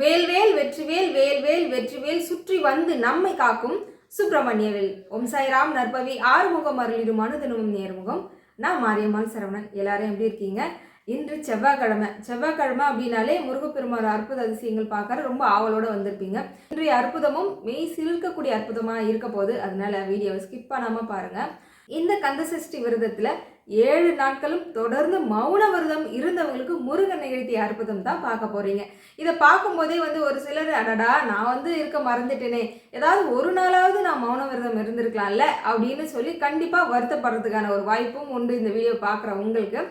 வேல்வேல் வெற்றிவேல் வேல்வேல் வெற்றிவேல் சுற்றி வந்து நம்மை காக்கும் சுப்பிரமணியவேல். ஓம் சாய்ராம் நற்பவி ஆறுமுகம் அருளிடும் மனுதனும் நேர்முகம். நான் மாரியம்மாள் சரவணன். எல்லாரும் எப்படி இருக்கீங்க? இன்று செவ்வாய்க்கிழமை. செவ்வாய்க்கிழமை அப்படின்னாலே முருகப்பெருமாள் அற்புத அதிசயங்கள் பார்க்கற ரொம்ப ஆவலோடு வந்திருப்பீங்க. இன்றைய அற்புதமும் மெய் சிலிர்க்கக்கூடிய அற்புதமாக இருக்க போது அதனால வீடியோவை ஸ்கிப் பண்ணாமல் பாருங்கள் இந்த கந்தசஷ்டி விரதத்தில் ஏழு நாட்களும் தொடர்ந்து மௌன விரதம் இருந்தவங்களுக்கு முருகன் நிகழ்த்திய அற்புதம் தான் பார்க்க போறீங்க. இதை பார்க்கும்போதே வந்து ஒரு சிலர் அடடா நான் வந்து இருக்க மறந்துட்டேனே. ஏதாவது ஒரு நாளாவது நான் மௌன விரதம் இருந்திருக்கலாம்ல அப்படின்னு சொல்லி கண்டிப்பாக வருத்தப்படுறதுக்கான ஒரு வாய்ப்பும் உண்டு. இந்த வீடியோ பார்க்குற உங்களுக்கு.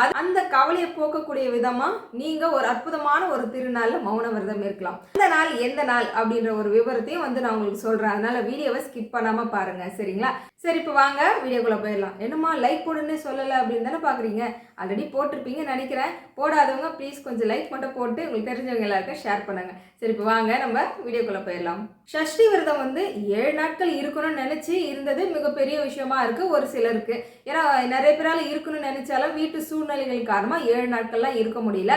அது அந்த கவலையை போக்கக்கூடிய விதமாக நீங்கள் ஒரு அற்புதமான ஒரு திருநாளில் மௌன விரதம் இருக்கலாம். இந்த நாள் எந்த நாள் அப்படின்ற ஒரு விவரத்தையும் வந்து நான் உங்களுக்கு சொல்கிறேன் அதனால வீடியோவை ஸ்கிப் பண்ணாமல் பாருங்கள் சரிங்களா? சரி இப்போ வாங்க வீடியோக்குள்ளே போயிடலாம். என்னம்மா லைக் போடுன்னு சொல்லலை அப்படின்னு தானே பார்க்குறீங்க ஆல்ரெடி போட்டிருப்பீங்கன்னு நினைக்கிறேன். போடாதவங்க ப்ளீஸ் கொஞ்சம் லைக் மட்டும் போட்டு உங்களுக்கு தெரிஞ்சவங்க எல்லாருக்கும் ஷேர் பண்ணுங்க. சரி இப்போ வாங்க நம்ம வீடியோக்குள்ளே போயிடலாம். ஷஷ்டி விரதம் வந்து ஏழு நாட்கள் இருக்கணும்னு நினச்சி இருந்தது மிகப்பெரிய விஷயமா இருக்குது ஒரு சிலருக்கு. ஏன்னா நிறைய பேரால் இருக்கணும்னு நினைச்சாலும் வீட்டு சூழ்நிலைகள் காரணமாக ஏழு நாட்கள்லாம் இருக்க முடியல.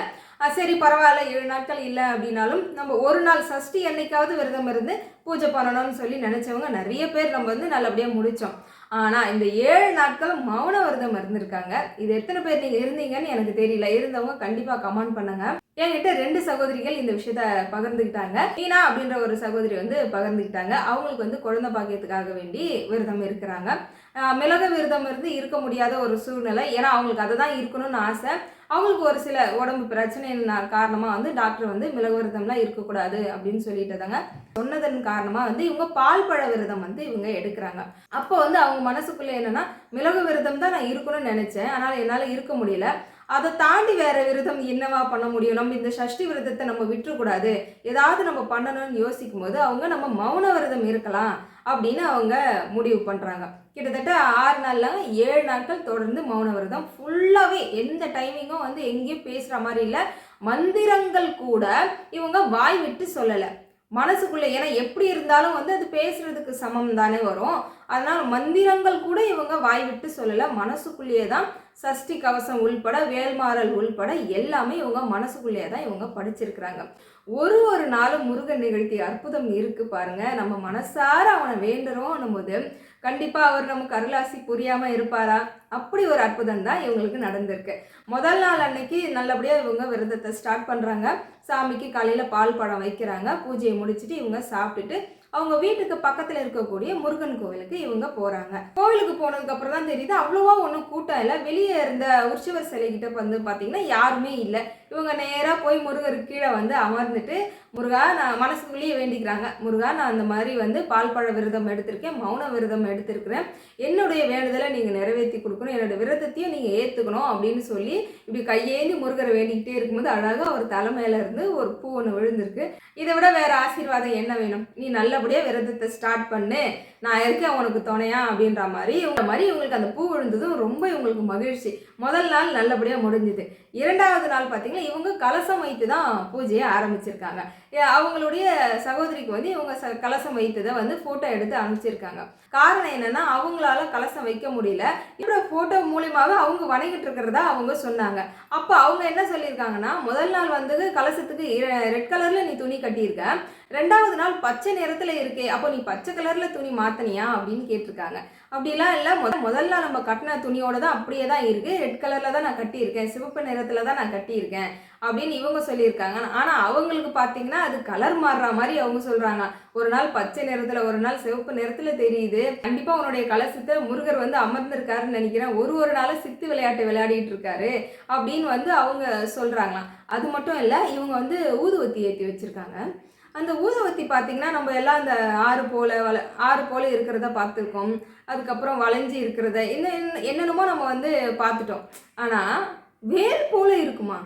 சரி பரவாயில்ல ஏழு நாட்கள் இல்லை அப்படின்னாலும் நம்ம ஒரு நாள் சஷ்டி என்னைக்காவது விரதம் இருந்து பூஜை பண்ணணும்னு சொல்லி நினச்சவங்க நிறைய பேர் நம்ம வந்து நல்லபடியாக முடித்தோம் ஆனால் இந்த ஏழு நாட்கள் மௌன விரதம் இருந்திருக்காங்க. இது எத்தனை பேர் நீங்கள் இருந்தீங்கன்னு எனக்கு தெரியல. இருந்தவங்க கண்டிப்பாக கமெண்ட் பண்ணுங்க. என்கிட்ட ரெண்டு சகோதரிகள் இந்த விஷயத்த பகிர்ந்துக்கிட்டாங்க. ஈனா அப்படின்ற ஒரு சகோதரி வந்து பகிர்ந்துக்கிட்டாங்க. அவங்களுக்கு வந்து குழந்தை பாக்கியத்துக்காக வேண்டி விரதம் இருக்கிறாங்க. மிளக மிளகு விரதம் இருந்து இருக்க முடியாத ஒரு சூழ்நிலை. ஏன்னா அவங்களுக்கு அதை தான் இருக்கணும்னு ஆசை. அவங்களுக்கு ஒரு சில உடம்பு பிரச்சனை காரணமாக வந்து டாக்டர் வந்து மிளகு விரதம்லாம் இருக்கக்கூடாது அப்படின்னு சொல்லிட்டதாங்க. சொன்னதன் காரணமாக வந்து இவங்க பால் பழ விரதம் வந்து இவங்க எடுக்கிறாங்க. அப்போ வந்து அவங்க மனசுக்குள்ளே என்னென்னா மிளகு விரதம் தான் நான் இருக்கணும்னு நினச்சேன். ஆனால் என்னால் இருக்க முடியல. அதை தாண்டி வேற விரதம் என்னவா பண்ண முடியும்? நம்ம இந்த சஷ்டி விரதத்தை நம்ம விட்டுறக்கூடாது. ஏதாவது நம்ம பண்ணணும்னு யோசிக்கும் போது அவங்க நம்ம மௌன விரதம் இருக்கலாம் அப்படின்னு அவங்க முடிவு பண்ணுறாங்க கிட்டத்தட்ட ஆறு நாள்ல ஏழு நாட்கள் தொடர்ந்து மௌன விரதம். ஃபுல்லாகவே எந்த டைமிங்கும் வந்து எங்கேயும் பேசுகிற மாதிரி இல்லை. மந்திரங்கள் கூட இவங்க வாய் விட்டு சொல்லலை. மனசுக்குள்ளே ஏன்னா எப்படி இருந்தாலும் வந்து அது பேசுறதுக்கு சமம் தானே வரும். அதனால் மந்திரங்கள் கூட இவங்க வாய் விட்டு சொல்லலை. மனசுக்குள்ளேயே தான் சஷ்டி கவசம் உள்பட வேல்மாறல் உள்பட எல்லாமே இவங்க மனசுக்குள்ளேயே தான் இவங்க படிச்சிருக்கிறாங்க. ஒரு ஒரு நாளும் முருகன் நிகழ்த்திய அற்புதம் இருக்கு பாருங்க. நம்ம மனசார அவனை வேண்டுறோம் போது கண்டிப்பாக அவர் நமக்கு அருளாசி புரியாமல் இருப்பாரா? அப்படி ஒரு அற்புதம் தான் இவங்களுக்கு நடந்திருக்கு. முதல் நாள் அன்னைக்கு நல்லபடியாக இவங்க விரதத்தை ஸ்டார்ட் பண்ணுறாங்க சாமிக்கு காலையில் பால் பழம் வைக்கிறாங்க. பூஜையை முடிச்சுட்டு இவங்க சாப்பிட்டுட்டு அவங்க வீட்டுக்கு பக்கத்துல இருக்கக்கூடிய முருகன் கோவிலுக்கு இவங்க போறாங்க. கோவிலுக்கு போனதுக்கு அப்புறம் தான் தெரியுது அவ்வளோவா ஒன்றும் கூட்டம் இல்லை. வெளியே இருந்த உற்சவர் சிலை கிட்ட வந்து பார்த்தீங்கன்னா யாருமே இல்லை. இவங்க நேராக போய் முருகருக்கு கீழே வந்து அமர்ந்துட்டு முருகா நான் மனசுக்குள்ளேயே வேண்டிக்கிறாங்க. முருகா நான் அந்த மாதிரி வந்து பால் பழ விரதம் எடுத்திருக்கேன் மௌன விரதம் எடுத்திருக்கிறேன். என்னுடைய வேண்டுதலை நீங்கள் நிறைவேற்றி கொடுக்கணும். என்னோட விரதத்தையும் நீங்கள் ஏற்றுக்கணும் அப்படின்னு சொல்லி இப்படி கையேந்தி முருகரை வேண்டிக்கிட்டே இருக்கும்போது அழகாக அவர் தலைமையில இருந்து ஒரு பூ ஒன்று விழுந்திருக்கு. இதை விட வேறு ஆசீர்வாதம் என்ன வேணும்? நீ நல்லபடியாக விரதத்தை ஸ்டார்ட் பண்ணு. நான் இருக்கேன் உனக்கு துணையா அப்படின்ற மாதிரி. இவங்க மாதிரி இவங்களுக்கு அந்த பூ விழுந்ததும் ரொம்ப இவங்களுக்கு மகிழ்ச்சி. முதல் நாள் நல்லபடியாக முடிஞ்சுது. இரண்டாவது நாள் பார்த்தீங்கன்னா இவங்க கலசம் வைத்து தான் பூஜையை ஆரம்பிச்சிருக்காங்க. ஏ, அவங்களுடைய சகோதரிக்கு வந்து இவங்க ச கலசம் வைத்ததை வந்து ஃபோட்டோ எடுத்து அனுப்பிச்சிருக்காங்க. காரணம் என்னன்னா அவங்களால கலசம் வைக்க முடியல. இவ்வளோ ஃபோட்டோ மூலியமாகவே அவங்க வணங்கிட்டு இருக்கிறதா அவங்க சொன்னாங்க. அப்போ அவங்க என்ன சொல்லியிருக்காங்கன்னா முதல் நாள் வந்து கலசத்துக்கு ரெட் கலரில் நீ துணி கட்டியிருக்க. ரெண்டாவது நாள் பச்சை நிறத்தில் இருக்கே அப்போ நீ பச்சை கலரில் துணி மாற்றினியா அப்படின்னு கேட்டிருக்காங்க. அப்படிலாம் இல்லை முத முதல்ல நம்ம கட்டின துணியோட தான் அப்படியே தான் இருக்குது ரெட் கலரில் தான் நான் கட்டியிருக்கேன். சிவப்பு நிறத்தில் தான் நான் கட்டியிருக்கேன் அப்படின்னு இவங்க சொல்லியிருக்காங்க. ஆனால் அவங்களுக்கு பார்த்தீங்கன்னா அது கலர் மாறுற மாதிரி அவங்க சொல்கிறாங்க ஒரு நாள் பச்சை நிறத்தில் ஒரு நாள் சிவப்பு நிறத்தில் தெரியுது. கண்டிப்பாக உன்னுடைய கலசத்தை முருகர் வந்து அமர்ந்திருக்காருன்னு நினைக்கிறேன். ஒரு ஒரு நாளும் சித்து விளையாட்டு விளையாடிட்டு இருக்காரு அப்படின்னு வந்து அவங்க சொல்கிறாங்களாம் அது மட்டும் இல்லை இவங்க வந்து ஊதுவத்தி ஏற்றி வச்சிருக்காங்க. அந்த ஊதுவத்தி பார்த்திங்கன்னா நம்ம எல்லாம் அந்த ஆறு போல் வள ஆறு போல் இருக்கிறத பார்த்துருக்கோம் அதுக்கப்புறம் வளைஞ்சி இருக்கிறத என்ன என்ன- என்னென்னமோ நம்ம வந்து பார்த்துட்டோம் ஆனால் வேல் போல் இருக்குமா?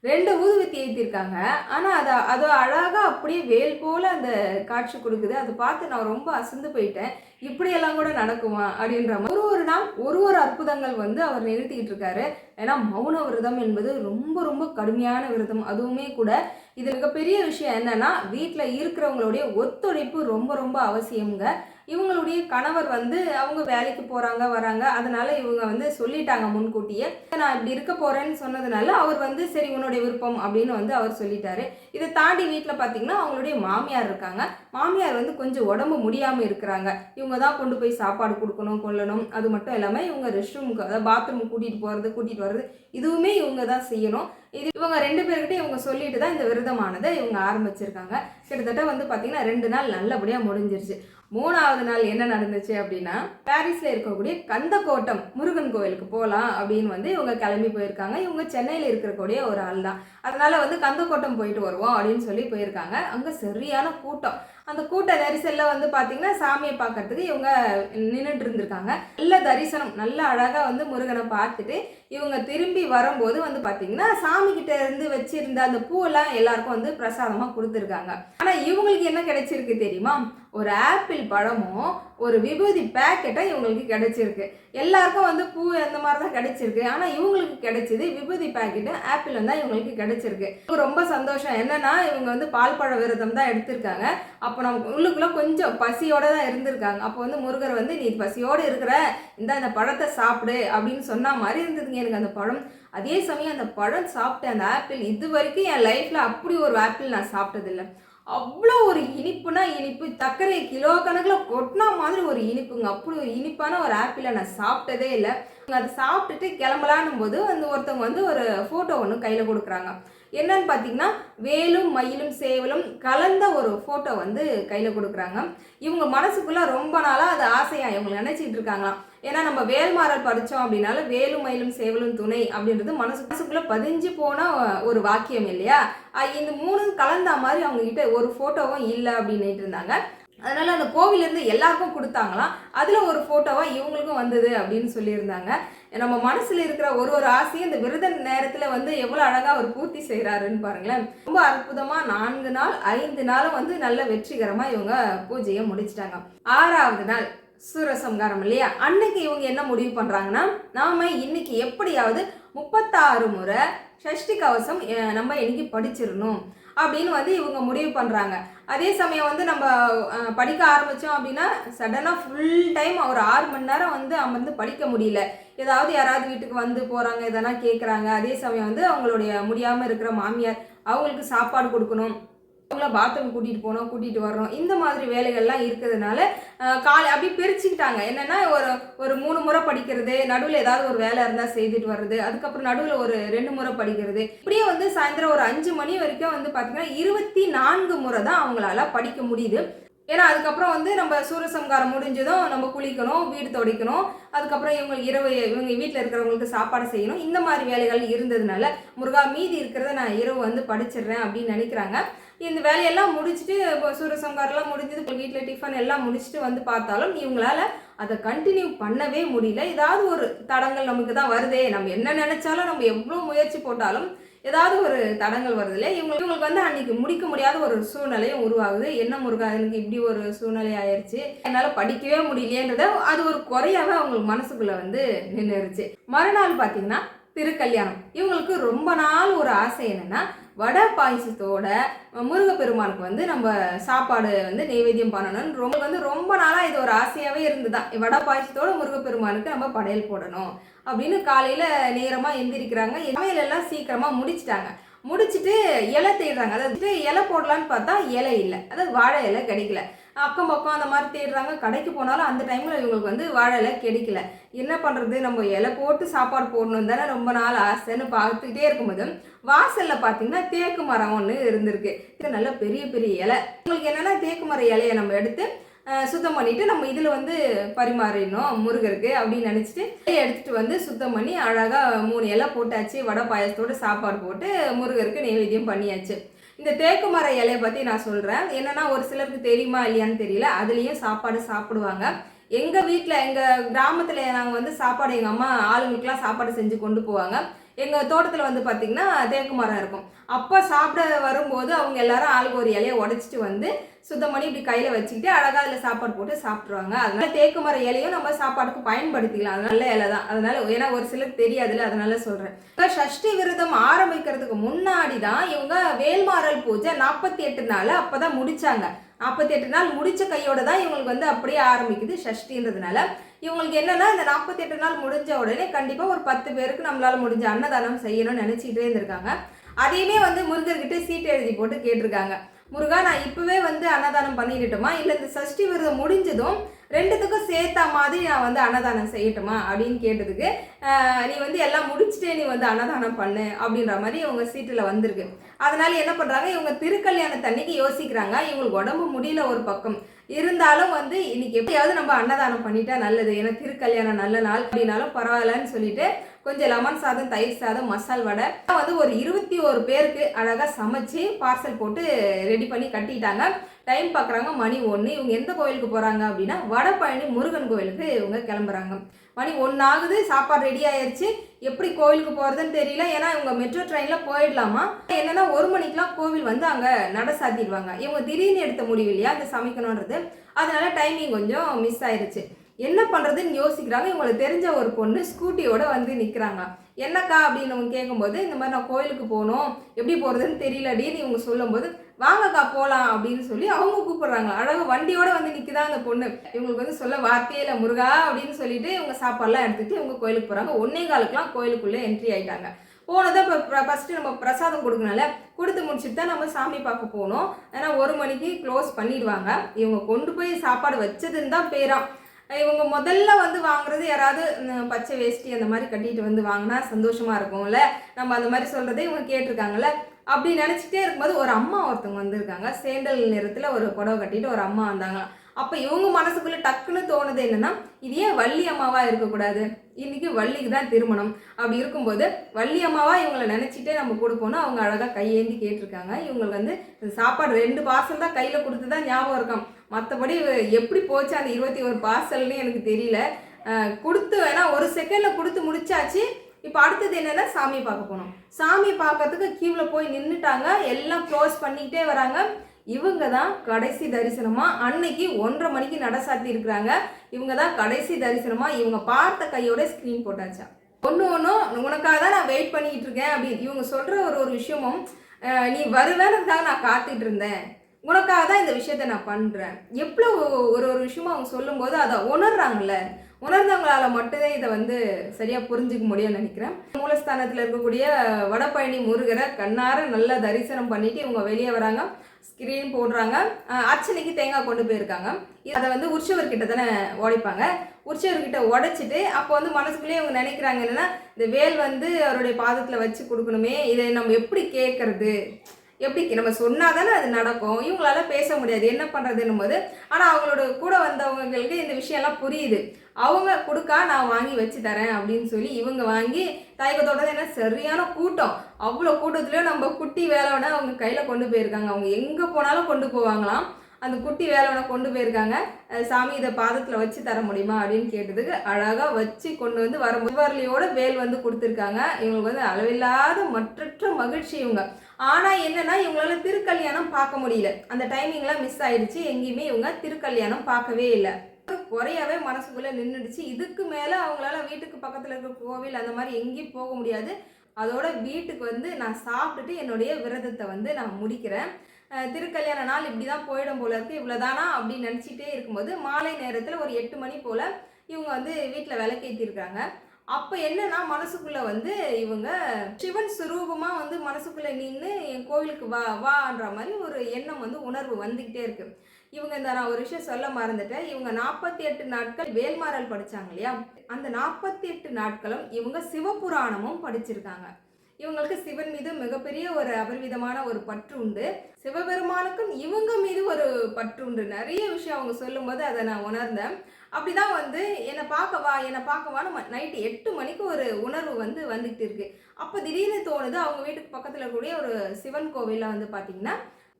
ரெண்டு ஊதுவத்தி ஏற்றிருக்காங்க ஆனால் அதை அது அழகாக அப்படியே வேல் போல் அந்த காட்சி கொடுக்குது. அதை பார்த்து நான் ரொம்ப அசந்து போயிட்டேன். இப்படியெல்லாம் கூட நடக்குமா? அப்படின்ற மாதிரி. ஒரு ஒரு நாள் ஒரு ஒரு அற்புதங்கள் வந்து அவர் நிகழ்த்திக்கிட்டு இருக்காரு. ஏன்னா மௌன விரதம் என்பது ரொம்ப ரொம்ப கடுமையான விரதம். அதுவுமே கூட இது மிகப்பெரிய விஷயம் என்னன்னா வீட்டில் இருக்கிறவங்களுடைய ஒத்துழைப்பு ரொம்ப ரொம்ப அவசியம்ங்க. இவங்களுடைய கணவர் வந்து அவங்க வேலைக்கு போகிறாங்க வராங்க. அதனால இவங்க வந்து சொல்லிட்டாங்க முன்கூட்டியே. நான் இப்படி இருக்க போகிறேன்னு சொன்னதுனால அவர் வந்து சரி உன்னுடைய விருப்பம் அப்படின்னு வந்து அவர் சொல்லிட்டாரு. இதை தாண்டி வீட்டில் பார்த்தீங்கன்னா அவங்களுடைய மாமியார் இருக்காங்க. மாமியார் வந்து கொஞ்சம் உடம்பு முடியாமல் இருக்கிறாங்க. இவங்க தான் கொண்டு போய் சாப்பாடு கொடுக்கணும் கொள்ளணும் அது மட்டும் இல்லாமல் இவங்க ரெஸ்ட் ரூமுக்கு அதாவது பாத்ரூம் கூட்டிகிட்டு போகிறது கூட்டிகிட்டு வர்றது இதுவுமே இவங்க தான் செய்யணும். இது இவங்க ரெண்டு பேர்கிட்ட இவங்க சொல்லிட்டு தான் இந்த விரதமானதை இவங்க ஆரம்பிச்சிருக்காங்க. கிட்டத்தட்ட வந்து பார்த்தீங்கன்னா ரெண்டு நாள் நல்லபடியாக முடிஞ்சிருச்சு. மூணாவது நாள் என்ன நடந்துச்சு அப்படின்னா பாரிஸில் இருக்கக்கூடிய கந்தக்கோட்டம் முருகன் கோயிலுக்கு போகலாம் அப்படின்னு வந்து இவங்க கிளம்பி போயிருக்காங்க. இவங்க சென்னையில் இருக்கக்கூடிய ஒரு ஆள் தான். அதனால வந்து கந்தக்கோட்டம் போயிட்டு வருவோம் அப்படின்னு சொல்லி போயிருக்காங்க. அங்கே சரியான கூட்டம். அந்த கூட்ட நெரிசல்ல வந்து பார்த்தீங்கன்னா சாமியை பார்க்கறதுக்கு இவங்க நின்றுட்டு இருந்திருக்காங்க. நல்ல தரிசனம் நல்ல அழகாக வந்து முருகனை பார்த்துட்டு இவங்க திரும்பி வரும்போது வந்து பார்த்தீங்கன்னா சாமி கிட்ட இருந்து வச்சிருந்த அந்த பூவெல்லாம் எல்லாருக்கும் வந்து பிரசாதமாக கொடுத்துருக்காங்க. ஆனால் இவங்களுக்கு என்ன கிடைச்சிருக்கு தெரியுமா? ஒரு ஆப்பிள் பழமும் ஒரு விபூதி பேக்கெட்டும் இவங்களுக்கு கிடைச்சிருக்கு. எல்லாருக்கும் வந்து பூ அந்த மாதிரி தான் கிடைச்சிருக்கு. ஆனால் இவங்களுக்கு கிடைச்சது விபூதி பேக்கெட்டும் ஆப்பிள் தான் இவங்களுக்கு கிடைச்சிருக்கு. ரொம்ப சந்தோஷம். என்னன்னா இவங்க வந்து பால் பழ விரதம் தான் எடுத்திருக்காங்க. அப்போ நம்ம உள்ளுக்குள்ள கொஞ்சம் பசியோட தான் இருந்திருக்காங்க. அப்போ வந்து முருகர் வந்து நீ பசியோடு இருக்கிற இந்த அந்த பழத்தை சாப்பிடு அப்படின்னு சொன்ன மாதிரி இருந்ததுங்க எனக்கு அந்த பழம். அதே சமயம் அந்த பழம் சாப்பிட்ட அந்த ஆப்பிள் இது வரைக்கும் என் லைஃப்பில் அப்படி ஒரு ஆப்பிள் நான் சாப்பிட்டதில்லை. அவ்வளோ ஒரு இனிப்புனா இனிப்பு. சர்க்கரை கிலோ கணக்கில் கொட்டினா மாதிரி ஒரு இனிப்புங்க. அப்படி ஒரு இனிப்பான ஒரு ஆப்பிளை நான் சாப்பிட்டதே இல்லை. அதை சாப்பிட்டுட்டு கிளம்பலான்னும் போது அந்த ஒருத்தவங்க வந்து ஒரு ஃபோட்டோ ஒன்று கையில் கொடுக்குறாங்க. என்னன்னு பார்த்தீங்கன்னா வேலும் மயிலும் சேவலும் கலந்த ஒரு ஃபோட்டோ வந்து கையில் கொடுக்குறாங்க. இவங்க மனசுக்குள்ளே ரொம்ப நாளாக அது ஆசையாக இவங்க நினச்சிட்டு இருக்காங்களாம். ஏன்னா நம்ம வேல்மாறல் படித்தோம் அப்படின்னால வேலும் மயிலும் சேவலும் துணை அப்படின்றது மனசு மனசுக்குள்ளே பதிஞ்சு போன ஒரு வாக்கியம் இல்லையா? இந்த மூணு கலந்த மாதிரி அவங்கக்கிட்ட ஒரு ஃபோட்டோவும் இல்லை அப்படின்னுட்டு இருந்தாங்க. அதனால் அந்த கோவிலேருந்து எல்லாருக்கும் கொடுத்தாங்களாம். அதில் ஒரு ஃபோட்டோவாக இவங்களுக்கும் வந்தது அப்படின்னு சொல்லியிருந்தாங்க. நம்ம மனசில் இருக்கிற ஒரு ஒரு ஆசையும் இந்த விரத நேரத்தில் வந்து எவ்வளோ அழகாக அவர் பூர்த்தி செய்கிறாருன்னு பாருங்களேன். ரொம்ப அற்புதமாக நான்கு நாள் ஐந்து நாளும் வந்து நல்ல வெற்றிகரமாக இவங்க பூஜையை முடிச்சிட்டாங்க. ஆறாவது நாள் சூரசம்காரம் இல்லையா? அன்னைக்கு இவங்க என்ன முடிவு பண்ணுறாங்கன்னா நாம இன்னைக்கு எப்படியாவது முப்பத்தாறு முறை ஷஷ்டி கவசம் நம்ம இன்னைக்கு படிச்சிடணும். அப்படின்னு வந்து இவங்க முடிவு பண்ணுறாங்க அதே சமயம் வந்து நம்ம படிக்க ஆரம்பித்தோம் அப்படின்னா சடனாக ஃபுல் டைம் ஒரு ஆறு மணி நேரம் வந்து அமர்ந்து படிக்க முடியல. ஏதாவது யாராவது வீட்டுக்கு வந்து போகிறாங்க எதனா கேட்குறாங்க அதே சமயம் வந்து அவங்களுடைய முடியாமல் இருக்கிற மாமியார் அவங்களுக்கு சாப்பாடு கொடுக்கணும். அவங்கள பாத்ரூம் கூட்டிகிட்டு போகணும் கூட்டிகிட்டு வரணும் இந்த மாதிரி வேலைகள்லாம் இருக்கிறதுனால காலை அப்படி பிரிச்சுக்கிட்டாங்க. என்னென்னா ஒரு ஒரு மூணு முறை படிக்கிறது நடுவில் ஏதாவது ஒரு வேலை இருந்தால் செய்துட்டு வர்றது அதுக்கப்புறம் நடுவில் ஒரு ரெண்டு முறை படிக்கிறது. இப்படியே வந்து சாயந்தரம் ஒரு அஞ்சு மணி வரைக்கும் வந்து பார்த்திங்கன்னா இருபத்தி நான்கு முறை தான் அவங்களால படிக்க முடியுது. ஏன்னா அதுக்கப்புறம் வந்து நம்ம சூரசம்காரம் முடிஞ்சதும் நம்ம குளிக்கணும் வீடு துடைக்கணும். அதுக்கப்புறம் இவங்க இரவு இவங்க வீட்டில் இருக்கிறவங்களுக்கு சாப்பாடு செய்யணும். இந்த மாதிரி வேலைகள் இருந்ததுனால முருகா மீதி இருக்கிறத நான் இரவு வந்து படிச்சிடுறேன் அப்படின்னு நினைக்கிறாங்க. இந்த வேலையெல்லாம் முடிச்சுட்டு இப்போ சூரசம்காரம்லாம் முடிஞ்சது இப்போ வீட்டில் டிஃபன் எல்லாம் முடிச்சுட்டு வந்து பார்த்தாலும் இவங்களால அதை கண்டினியூ பண்ணவே முடியல. ஏதாவது ஒரு தடங்கள் நமக்கு தான் வருதே. நம்ம என்ன நினைச்சாலும் நம்ம எவ்வளோ முயற்சி போட்டாலும் ஏதாவது ஒரு தடங்கள் வருது இல்லையா? இவங்க இவங்களுக்கு வந்து அன்னைக்கு முடிக்க முடியாத ஒரு சூழ்நிலையும் உருவாகுது. என்ன முருகா எனக்கு இப்படி ஒரு சூழ்நிலை ஆயிடுச்சு என்னால் படிக்கவே முடியலையன்றத அது ஒரு குறையாவே அவங்களுக்கு மனசுக்குள்ளே வந்து நின்றுருச்சு மறுநாள் பார்த்தீங்கன்னா திருக்கல்யாணம். இவங்களுக்கு ரொம்ப நாள் ஒரு ஆசை என்னன்னா வடை பாயசத்தோட முருகப்பெருமானுக்கு வந்து நம்ம சாப்பாடு வந்து நெய்வேத்தியம் பண்ணணும்னு ரொம்ப வந்து ரொம்ப நாளாக இது ஒரு ஆசையாகவே இருந்துதான். வடை பாயசத்தோட முருகப்பெருமானுக்கு நம்ம படையல் போடணும். அப்படின்னு காலையில் நேரமாக எழுந்திரிக்கிறாங்க சமையல் எல்லாம் சீக்கிரமாக முடிச்சிட்டாங்க. முடிச்சுட்டு இலை தேடுறாங்க. அதாவது இலை போடலான்னு பார்த்தா இலை இல்லை. அதாவது வாழை இலை கிடைக்கல. அக்கம் பக்கம் அந்த மாதிரி தேடுறாங்க. கடைக்கு போனாலும் அந்த டைமில் இவங்களுக்கு வந்து வாழை இலை கிடைக்கல. என்ன பண்ணுறது நம்ம இலை போட்டு சாப்பாடு போடணும் தானே ரொம்ப நாள் ஆசைன்னு பார்த்துக்கிட்டே இருக்கும்போது வாசலில் பார்த்தீங்கன்னா தேக்கு மரம் ஒன்று இருந்திருக்கு. இது நல்ல பெரிய பெரிய இலை. உங்களுக்கு என்னென்னா தேக்கு மர இலையை நம்ம எடுத்து சுத்தம் பண்ணிவிட்டு நம்ம இதில் வந்து பரிமாறிடணும் முருகருக்கு அப்படின்னு நினச்சிட்டு எடுத்துகிட்டு வந்து சுத்தம் பண்ணி அழகாக மூணு இலை போட்டாச்சு வடை பாயசத்தோட சாப்பாடு போட்டு முருகருக்கு நைவேத்தியம் பண்ணியாச்சு. இந்த தேக்கு மர இலையை பற்றி நான் சொல்கிறேன் என்னன்னா ஒரு சிலருக்கு தெரியுமா இல்லையான்னு தெரியல. அதுலேயும் சாப்பாடு சாப்பிடுவாங்க. எங்கள் வீட்டில் எங்கள் கிராமத்தில் நாங்கள் வந்து சாப்பாடு எங்கள் அம்மா ஆளுங்களுக்குலாம் சாப்பாடு செஞ்சு கொண்டு போவாங்க. எங்கள் தோட்டத்தில் வந்து பார்த்திங்கன்னா தேக்கு மரம் இருக்கும். அப்போ சாப்பிட வரும்போது அவங்க எல்லாரும் ஆளுக்கு ஒரு இலையை உடச்சிட்டு வந்து சுத்தம் பண்ணி இப்படி கையில் வச்சுக்கிட்டு அழகாக அதில் சாப்பாடு போட்டு சாப்பிட்ருவாங்க அதனால தேக்கு மர இலையும் நம்ம சாப்பாடுக்கு பயன்படுத்திக்கலாம். அது நல்ல இலை தான். அதனால ஏன்னா ஒரு சிலருக்கு தெரியாதுல்ல அதனால சொல்கிறேன் இப்போ சஷ்டி விரதம் ஆரம்பிக்கிறதுக்கு முன்னாடி தான் இவங்க வேல்மாறல் பூஜை நாற்பத்தி எட்டு நாள் அப்போ தான் முடித்தாங்க நாற்பத்தி எட்டு நாள் முடித்த கையோட தான் இவங்களுக்கு வந்து அப்படியே ஆரம்பிக்குது ஷஷ்டின்றதுனால. இவங்களுக்கு என்னன்னா இந்த நாற்பத்தி எட்டு நாள் முடிஞ்ச உடனே கண்டிப்பாக ஒரு பத்து பேருக்கு நம்மளால முடிஞ்ச அன்னதானம் செய்யணும்னு நினச்சிக்கிட்டே இருந்திருக்காங்க. அதையுமே வந்து முருகர்கிட்ட சீட்டு எழுதி போட்டு கேட்டிருக்காங்க. முருகா நான் இப்போவே வந்து அன்னதானம் பண்ணிடட்டுமா? இல்லை இந்த சஷ்டி விரதம் முடிஞ்சதும் ரெண்டுத்துக்கும் சேர்த்தா மாதிரி நான் வந்து அன்னதானம் செய்யட்டுமா? அப்படின்னு கேட்டதுக்கு நீ வந்து எல்லாம் முடிச்சுட்டே நீ வந்து அன்னதானம் பண்ணு அப்படின்ற மாதிரி இவங்க சீட்டில் வந்திருக்கு. அதனால என்ன பண்ணுறாங்க இவங்க திருக்கல்யாணத்தன்னைக்கு யோசிக்கிறாங்க. இவங்களுக்கு உடம்பு முடியல ஒரு பக்கம். இருந்தாலும் வந்து இன்னைக்கு எப்படியாவது நம்ம அன்னதானம் பண்ணிட்டா நல்லது. ஏன்னா திருக்கல்யாணம் நல்ல நாள் அப்படின்னாலும் பரவாயில்லன்னு சொல்லிட்டு கொஞ்சம் லெமன் சாதம் தயிர் சாதம் மசால் வடை. வந்து ஒரு இருபத்தி ஒரு பேருக்கு அழகாக சமைச்சு பார்சல் போட்டு ரெடி பண்ணி கட்டிட்டாங்க. டைம் பார்க்குறாங்க மணி ஒன்று இவங்க எந்த கோயிலுக்கு போகிறாங்க அப்படின்னா வடபழனி முருகன் கோயிலுக்கு இவங்க கிளம்புறாங்க. மணி ஒன்று ஆகுது சாப்பாடு ரெடி ஆயிடுச்சு எப்படி கோவிலுக்கு போகிறதுன்னு தெரியல. ஏன்னா இவங்க மெட்ரோ ட்ரெயினில் போயிடலாமா? என்னென்னா ஒரு மணிக்கெலாம் கோவில் வந்து அங்கே நட சாத்திடுவாங்க. இவங்க திடீர்னு எடுத்த முடிவு இல்லையா? அந்த சமைக்கணுன்றது அதனால டைமிங் கொஞ்சம் மிஸ் ஆயிருச்சு. என்ன பண்ணுறதுன்னு யோசிக்கிறாங்க. இவங்களுக்கு தெரிஞ்ச ஒரு பொண்ணு ஸ்கூட்டியோட வந்து நிற்கிறாங்க என்னக்கா? அப்படின்னு அவங்க கேட்கும்போது இந்த மாதிரி நான் கோயிலுக்கு போகணும். எப்படி போகிறதுன்னு தெரியலடின்னு இவங்க சொல்லும்போது வாங்கக்கா போகலாம் அப்படின்னு சொல்லி அவங்க கூப்பிடுறாங்க. அழகாக வண்டியோட வந்து நிற்குதா அந்த பொண்ணு. இவங்களுக்கு வந்து சொல்ல வார்த்தையே இல்லை முருகா அப்படின்னு சொல்லிட்டு இவங்க சாப்பாடுலாம் எடுத்துட்டு இவங்க கோயிலுக்கு போகிறாங்க ஒன்னே காலுக்குலாம் கோயிலுக்குள்ளே என்ட்ரி ஆகிட்டாங்க போனதை இப்போ ஃபஸ்ட்டு நம்ம பிரசாதம் கொடுக்கனால கொடுத்து முடிச்சுட்டு தான் நம்ம சாமி பார்க்க போகணும் ஏன்னா ஒரு மணிக்கு க்ளோஸ் பண்ணிடுவாங்க. இவங்க கொண்டு போய் சாப்பாடு வச்சதுன்னு தான் பேராம். இவங்க முதல்ல வந்து வாங்குறது யாராவது பச்சை வேஷ்டி அந்த மாதிரி கட்டிட்டு வந்து வாங்கினா சந்தோஷமா இருக்கும்ல. நம்ம அந்த மாதிரி சொல்கிறதே இவங்க கேட்டிருக்காங்கல்ல. அப்படி நினச்சிட்டே இருக்கும்போது ஒரு அம்மா ஒருத்தவங்க வந்திருக்காங்க. சேண்டல் நிறத்தில் ஒரு புடவை கட்டிட்டு ஒரு அம்மா வந்தாங்க. அப்போ இவங்க மனசுக்குள்ளே டக்குன்னு தோணுது என்னென்னா இது ஏன் வள்ளி அம்மாவாக இருக்கக்கூடாது? இன்றைக்கி வள்ளிக்கு தான் திருமணம். அப்படி இருக்கும்போது வள்ளி அம்மாவாக இவங்களை நினச்சிட்டே நம்ம கொடுப்போம்னு அவங்க அழகாக கையேந்தி கேட்டிருக்காங்க. இவங்களுக்கு வந்து சாப்பாடு ரெண்டு பார்சல் தான் கையில் கொடுத்து தான் ஞாபகம் இருக்கும். மற்றபடி எப்படி போச்சு அந்த இருபத்தி ஒரு பார்சல்னு எனக்கு தெரியல. கொடுத்து வேணா ஒரு செகண்டில் கொடுத்து முடிச்சாச்சு. இப்போ அடுத்தது என்னென்னா சாமி பார்க்க போனோம் சாமி பார்க்கறதுக்கு கியூவில் போய் நின்றுட்டாங்க எல்லாம் க்ளோஸ் பண்ணிக்கிட்டே வராங்க. இவங்க தான் கடைசி தரிசனமாக அன்னைக்கு ஒன்றரை மணிக்கு நட சாத்தி இருக்கிறாங்க. இவங்க தான் கடைசி தரிசனமாக இவங்க பார்த்த கையோட ஸ்க்ரீன் போட்டாச்சா. ஒன்று ஒன்றும் உனக்காக தான் நான் வெயிட் பண்ணிக்கிட்டு இருக்கேன் அப்படின்னு இவங்க சொல்கிற ஒரு ஒரு விஷயமும் நீ வருவேன்றதுக்காக நான் காத்துட்டு இருந்தேன். உனக்காக தான் இந்த விஷயத்த நான் பண்ணுறேன் எவ்வளோ ஒரு ஒரு விஷயமும் அவங்க சொல்லும்போது அதை உணர்றாங்கல்ல. உணர்ந்தவங்களால மட்டும்தான் இதை வந்து சரியாக புரிஞ்சுக்க முடியும்னு நினைக்கிறேன். மூலஸ்தானத்தில் இருக்கக்கூடிய வடபழனி முருகரை கண்ணார நல்லா தரிசனம் பண்ணிட்டு இவங்க வெளியே வராங்க. ஸ்கிரீன் போடுறாங்க. அர்ச்சனைக்கு தேங்காய் கொண்டு போயிருக்காங்க. அதை வந்து உற்சவர்கிட்ட தானே உடைப்பாங்க உற்சவர்கிட்ட உடைச்சிட்டு அப்போ வந்து மனசுக்குள்ளேயே அவங்க நினைக்கிறாங்க என்னன்னா இந்த வேல் வந்து அவருடைய பாதத்தில் வச்சு கொடுக்கணுமே இதை நம்ம எப்படி கேட்கறது? எப்படி நம்ம சொன்னால் தானே அது நடக்கும். இவங்களால பேச முடியாது. என்ன பண்ணுறதுன்னும் போது ஆனால் அவங்களோட கூட வந்தவங்களுக்கு இந்த விஷயம்லாம் புரியுது. அவங்க கொடுக்கா நான் வாங்கி வச்சு தரேன் அப்படின்னு சொல்லி இவங்க வாங்கி தயக்கத்தோட என்ன? சரியான கூட்டம். அவ்வளோ கூட்டத்துலேயும் நம்ம குட்டி வேலைவனை அவங்க கையில் கொண்டு போயிருக்காங்க. அவங்க எங்கே போனாலும் கொண்டு போவாங்களாம். அந்த குட்டி வேலைவனை கொண்டு போயிருக்காங்க. சாமி இதை பாதத்தில் வச்சு தர முடியுமா அப்படின்னு கேட்டதுக்கு அழகாக வச்சு கொண்டு வந்து வர முதுவரலியோட வேல் வந்து கொடுத்துருக்காங்க. இவங்களுக்கு வந்து அளவில்லாத மற்றற்ற மகிழ்ச்சி இவங்க. ஆனால் என்னென்னா இவங்களால திருக்கல்யாணம் பார்க்க முடியல. அந்த டைமிங்லாம் மிஸ் ஆயிடுச்சு. எங்கேயுமே இவங்க திருக்கல்யாணம் பார்க்கவே இல்லை. குறையாவே மனசுக்குள்ளே நின்றுடுச்சு இதுக்கு மேலே அவங்களால வீட்டுக்கு பக்கத்தில் இருக்க கோவில் அந்த மாதிரி எங்கேயும் போக முடியாது. அதோட வீட்டுக்கு வந்து நான் சாப்பிட்டுட்டு என்னுடைய விரதத்தை வந்து நான் முடிக்கிறேன். திருக்கல்யாண நாள் இப்படி தான் போயிடும் போல இருக்குது இவ்வளோதானா அப்படின்னு நினச்சிட்டே இருக்கும்போது மாலை நேரத்தில் ஒரு எட்டு மணி போல் இவங்க வந்து வீட்டில் விளக்கேற்றிருக்காங்க அப்போ என்னன்னா மனசுக்குள்ள வந்து இவங்க சிவன் சுரூபமாக வந்து மனசுக்குள்ள நின்று என் கோவிலுக்கு வா வான்ற மாதிரி ஒரு எண்ணம் வந்து உணர்வு வந்துக்கிட்டே இருக்கு. இவங்க இந்த நான் ஒரு விஷயம் சொல்ல மறந்துட்டேன். இவங்க நாற்பத்தி எட்டு நாட்கள் வேல்மாறல் படிச்சாங்க இல்லையா? அந்த நாற்பத்தி எட்டு நாட்களும் இவங்க சிவபுராணமும் படிச்சிருக்காங்க. இவங்களுக்கு சிவன் மீது மிகப்பெரிய ஒரு அபரிவிதமான ஒரு பற்று உண்டு. சிவபெருமானுக்கும் இவங்க மீது ஒரு பற்று உண்டு. நிறைய விஷயம் அவங்க சொல்லும்போது அதை நான் உணர்ந்தேன். அப்படிதான் வந்து என்னை பார்க்கவா என்னை பார்க்கவான்னு நைட்டு எட்டு மணிக்கு ஒரு உணர்வு வந்து வந்துகிட்டு இருக்கு. அப்போ திடீர்னு தோணுது அவங்க வீட்டுக்கு பக்கத்தில் இருக்கக்கூடிய ஒரு சிவன் கோவிலில் வந்து பார்த்தீங்கன்னா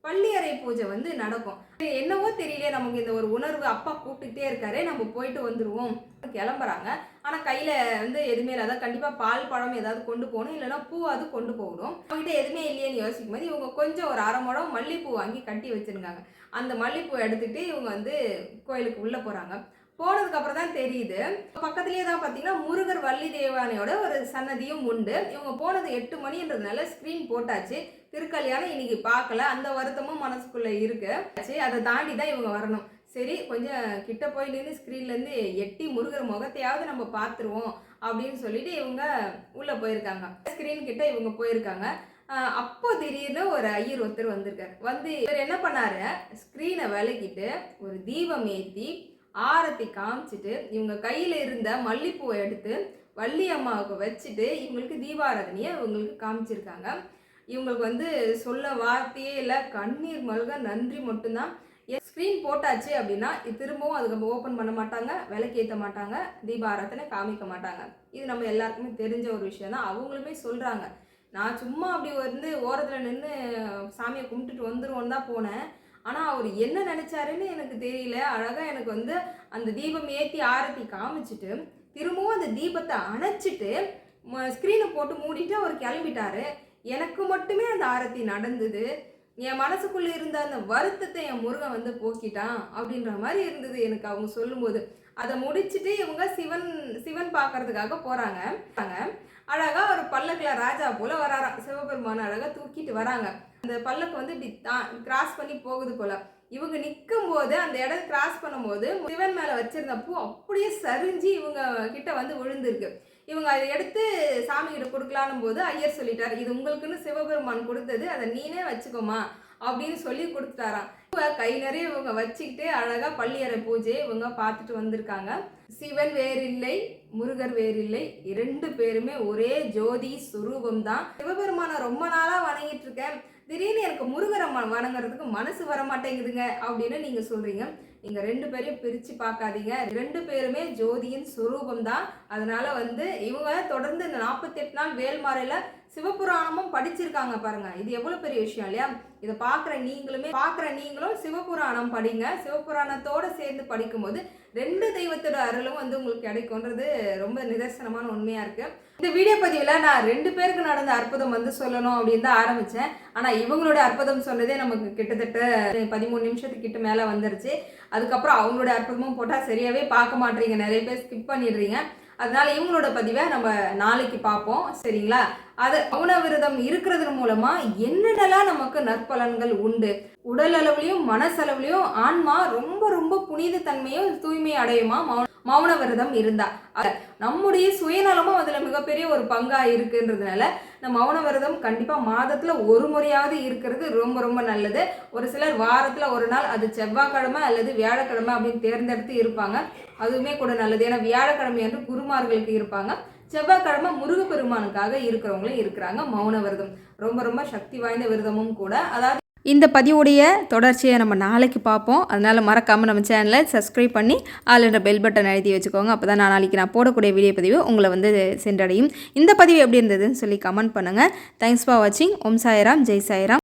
பள்ளியறை பூஜை வந்து நடக்கும். என்னவோ தெரியல நமக்கு இந்த ஒரு உணர்வு அப்பா கூப்பிட்டுட்டே இருக்காரு நம்ம போயிட்டு வந்துடுவோம் கிளம்புறாங்க. ஆனால் கையில் வந்து எதுவுமே இல்லை அதான் கண்டிப்பாக பால் பழம் ஏதாவது கொண்டு போகணும் இல்லைன்னா பூவாவது கொண்டு போகணும். அவங்ககிட்ட எதுவுமே இல்லையேன்னு யோசிக்கும் போது இவங்க கொஞ்சம் ஒரு அரை முடம் மல்லிப்பூ வாங்கி கட்டி வச்சுருக்காங்க அந்த மல்லிப்பூ எடுத்துகிட்டு இவங்க வந்து கோயிலுக்கு உள்ளே போகிறாங்க போனதுக்கு அப்புறம் தான் தெரியுது. பக்கத்துலேயே தான் பார்த்தீங்கன்னா முருகர் வள்ளி தேவானையோட ஒரு சன்னதியும் உண்டு. இவங்க போனது எட்டு மணின்றதுனால ஸ்க்ரீன் போட்டாச்சு. திருக்கல்யாணம் இன்னைக்கு பார்க்கல. அந்த வருத்தமும் மனசுக்குள்ள இருக்கு. சரி அதை தாண்டி தான் இவங்க வரணும். சரி கொஞ்சம் கிட்ட போயிலேருந்து ஸ்க்ரீன்லேருந்து எட்டி முருகர் முகத்தையாவது நம்ம பார்த்துருவோம் அப்படின்னு சொல்லிட்டு இவங்க உள்ளே போயிருக்காங்க. ஸ்க்ரீன் கிட்ட இவங்க போயிருக்காங்க. அப்போ திடீர்னு ஒரு ஐயர் ஒருத்தர் வந்திருக்காரு. வந்து இவர் என்ன பண்ணாரு? ஸ்க்ரீனை விலக்கிட்டு ஒரு தீபம் ஏற்றி ஆரத்தி காமிச்சிட்டு இவங்க கையில் இருந்த மல்லிப்பூவை எடுத்து வள்ளி அம்மாவுக்கு வச்சுட்டு இவங்களுக்கு தீபாராதனையை இவங்களுக்கு காமிச்சிருக்காங்க. இவங்களுக்கு வந்து சொல்ல வார்த்தையே இல்லை. கண்ணீர் மல்க நன்றி மட்டும்தான். ஸ்க்ரீன் போட்டாச்சு அப்படின்னா இது திரும்பவும் அதுக்கு ஓப்பன் பண்ண மாட்டாங்க. விலைக்கேற்ற மாட்டாங்க. தீபாராதனை காமிக்க மாட்டாங்க. இது நம்ம எல்லாருக்குமே தெரிஞ்ச ஒரு விஷயம் தான். அவங்களுமே சொல்கிறாங்க நான் சும்மா அப்படி வந்து ஓரத்தில் நின்று சாமியை கும்பிட்டுட்டு வந்துருவோன்னு தான் போனேன். ஆனால் அவர் என்ன நினச்சாருன்னு எனக்கு தெரியல. அழகாக எனக்கு வந்து அந்த தீபம் ஏற்றி ஆரத்தி காமிச்சிட்டு திரும்பவும் அந்த தீபத்தை அணைச்சிட்டு ஸ்க்ரீனை போட்டு மூடிட்டு அவர் கிளம்பிட்டாரு. எனக்கு மட்டுமே அந்த ஆரத்தி நடந்தது. என் மனசுக்குள்ளே இருந்த அந்த வருத்தத்தை என் முருகன் வந்து போக்கிட்டான் அப்படின்ற மாதிரி இருந்தது எனக்கு அவங்க சொல்லும்போது. அதை முடிச்சுட்டு இவங்க சிவன் சிவன் பார்க்கறதுக்காக போகிறாங்க அழகாக ஒரு பல்லக்கில் ராஜா போல் வராராம். சிவபெருமான அழகாக தூக்கிட்டு வராங்க. அந்த பல்லக்கு வந்து இப்படி கிராஸ் பண்ணி போகுது போல. இவங்க நிற்கும் போது அந்த இடம் கிராஸ் பண்ணும்போது சிவன் மேலே வச்சிருந்த பூ அப்படியே சரிஞ்சு இவங்க கிட்ட வந்து விழுந்திருக்கு. இவங்க அதை எடுத்து சாமி கிட்ட போது ஐயர் சொல்லிட்டார் இது உங்களுக்குன்னு சிவபெருமான் கொடுத்தது அதை நீனே வச்சுக்கோமா அப்படின்னு சொல்லி கொடுத்துட்டாராம். கை நிறைய இவங்க வச்சுக்கிட்டு அழகாக பள்ளியறை பூஜை இவங்க பார்த்துட்டு வந்திருக்காங்க. சிவன் வேறில்லை முருகர் வேறில்லை இரண்டு பேருமே ஒரே ஜோதி சுரூபம் தான் சிவபெருமானை ரொம்ப நாளாக வணங்கிட்டு இருக்கேன். திடீர்னு எனக்கு முருகரை ம- வணங்குறதுக்கு மனசு வர மாட்டேங்குதுங்க அப்படின்னு நீங்க சொல்றீங்க. நீங்க ரெண்டு பேரையும் பிரிச்சு பார்க்காதீங்க. ரெண்டு பேருமே ஜோதியின் சுரூபம் தான் அதனால வந்து இவங்க தொடர்ந்து இந்த நாற்பத்தெட்டு நாள் வேல்மாறையில சிவபுராணமும் படிச்சிருக்காங்க பாருங்க. இது எவ்வளவு பெரிய விஷயம் இல்லையா? இதை பார்க்குற நீங்களுமே பார்க்குற நீங்களும் சிவபுராணம் படிங்க. சிவபுராணத்தோட சேர்ந்து படிக்கும்போது ரெண்டு தெய்வத்தோட அருளும் வந்து உங்களுக்கு கிடைக்கும்ன்றது ரொம்ப நிதர்சனமான உண்மையாக இருக்குது இந்த வீடியோ பதிவில் நான் ரெண்டு பேருக்கு நடந்த அற்புதம் வந்து சொல்லணும் அப்படின்னு தான் ஆரம்பித்தேன் ஆனால் இவங்களோட அற்புதம் சொன்னதே நமக்கு கிட்டத்தட்ட பதிமூணு நிமிஷத்துக்கிட்ட மேலே வந்துருச்சு. அதுக்கப்புறம் அவங்களோட அற்புதமும் போட்டால் சரியாகவே பார்க்க மாட்டீங்க. நிறைய பேர் ஸ்கிப் பண்ணிடுறீங்க. அதனால இவங்களோட பதிவை நம்ம நாளைக்கு பார்ப்போம் சரிங்களா? அது மௌன விரதம் இருக்கிறது மூலமா என்னென்னலாம் நமக்கு நற்பலன்கள் உண்டு? உடல் அளவுலையும் மனசளவுலையும் ஆன்மா ரொம்ப ரொம்ப புனித தன்மையும் தூய்மை அடையுமா? மௌன மௌன விரதம் இருந்தா நம்முடைய சுயநலமும் அதுல மிகப்பெரிய ஒரு பங்கா இருக்குன்றதுனால இந்த மௌன விரதம் கண்டிப்பா மாதத்துல ஒரு முறையாவது இருக்கிறது ரொம்ப ரொம்ப நல்லது. ஒரு சிலர் வாரத்துல ஒரு நாள் அது செவ்வாய்க்கிழமை அல்லது வியாழக்கிழமை அப்படின்னு தேர்ந்தெடுத்து இருப்பாங்க. அதுவுமே கூட நல்லது. ஏன்னா வியாழக்கிழமை என்று குருமார்களுக்கு இருப்பாங்க. செவ்வாய்க்கிழமை முருகப்பெருமானுக்காக இருக்கிறவங்களும் இருக்கிறாங்க மௌன விரதம் ரொம்ப ரொம்ப சக்தி வாய்ந்த விரதமும் கூட. அதாவது இந்த பதிவுடைய தொடர்ச்சியை நம்ம நாளைக்கு பார்ப்போம். அதனால் மறக்காமல் நம்ம சேனலை சப்ஸ்கிரைப் பண்ணி அதில் பெல் பட்டன் எழுதி வச்சுக்கோங்க. அப்போ தான் நான் நாளைக்கு நான் போடக்கூடிய வீடியோ பதிவு உங்களை வந்து சென்றடையும். இந்த பதிவு எப்படி இருந்ததுன்னு சொல்லி கமெண்ட் பண்ணுங்கள் தேங்க்ஸ் ஃபார் வாட்சிங் ஓம் சாய்ராம். ஜெய் சாய்ராம்.